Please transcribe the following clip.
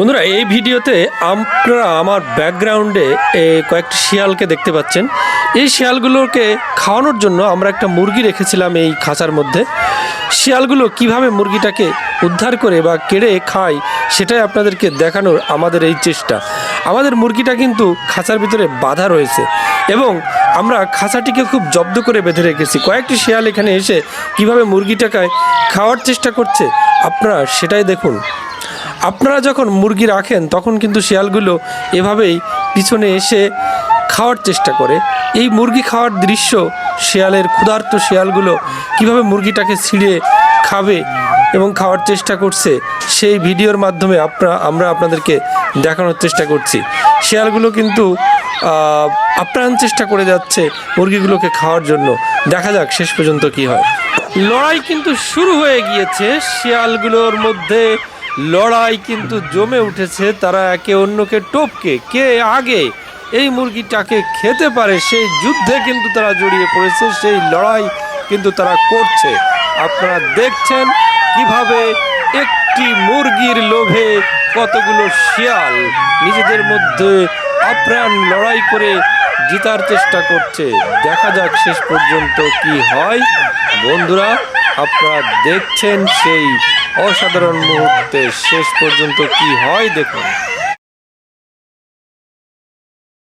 বন্ধুরা, এই ভিডিওতে আপনারা আমার ব্যাকগ্রাউন্ডে কয়েকটি শিয়ালকে দেখতে পাচ্ছেন। এই শিয়ালগুলোকে খাওয়ানোর জন্য আমরা একটা মুরগি রেখেছিলাম এই খাঁচার মধ্যে। শিয়ালগুলো কীভাবে মুরগিটাকে উদ্ধার করে বা কেড়ে খায় সেটাই আপনাদেরকে দেখানোর আমাদের এই চেষ্টা। আমাদের মুরগিটা কিন্তু খাঁচার ভিতরে বাধা রয়েছে এবং আমরা খাঁচাটিকে খুব জব্দ করে বেঁধে রেখেছি। কয়েকটি শিয়াল এখানে এসে কীভাবে মুরগিটাকে খাওয়ার চেষ্টা করছে, আপনারা সেটাই দেখুন। আপনারা যখন মুরগি রাখেন, তখন কিন্তু শিয়ালগুলো এভাবেই পিছনে এসে খাওয়ার চেষ্টা করে। এই মুরগি খাওয়ার দৃশ্য শিয়ালের ক্ষুধার্ত শিয়ালগুলো কীভাবে মুরগিটাকে ছিঁড়ে খাবে এবং খাওয়ার চেষ্টা করছে, সেই ভিডিওর মাধ্যমে আপনারা আমরা আপনাদেরকে দেখানোর চেষ্টা করছি। শিয়ালগুলো কিন্তু আপ্রাণ চেষ্টা করে যাচ্ছে মুরগিগুলোকে খাওয়ার জন্য। দেখা যাক শেষ পর্যন্ত কি হয়। লড়াই কিন্তু শুরু হয়ে গিয়েছে শিয়ালগুলোর মধ্যে। লড়াই কিন্তু জমে উঠেছে, তারা একে অন্যকে টপকে। কে আগে এই মুরগিটাকে খেতে পারে, সেই যুদ্ধে কিন্তু তারা জড়িয়ে পড়েছে, সেই লড়াই কিন্তু তারা করছে। আপনারা দেখছেন কীভাবে একটি মুরগির লোভে কতগুলো শিয়াল নিজেদের মধ্যে আপ্রাণ লড়াই করে জিতার চেষ্টা করছে। দেখা যাক শেষ পর্যন্ত কি হয়। বন্ধুরা আপনারা দেখছেন সেই অসাধারণ মুহূর্তে শেষ পর্যন্ত কি হয় দেখুন।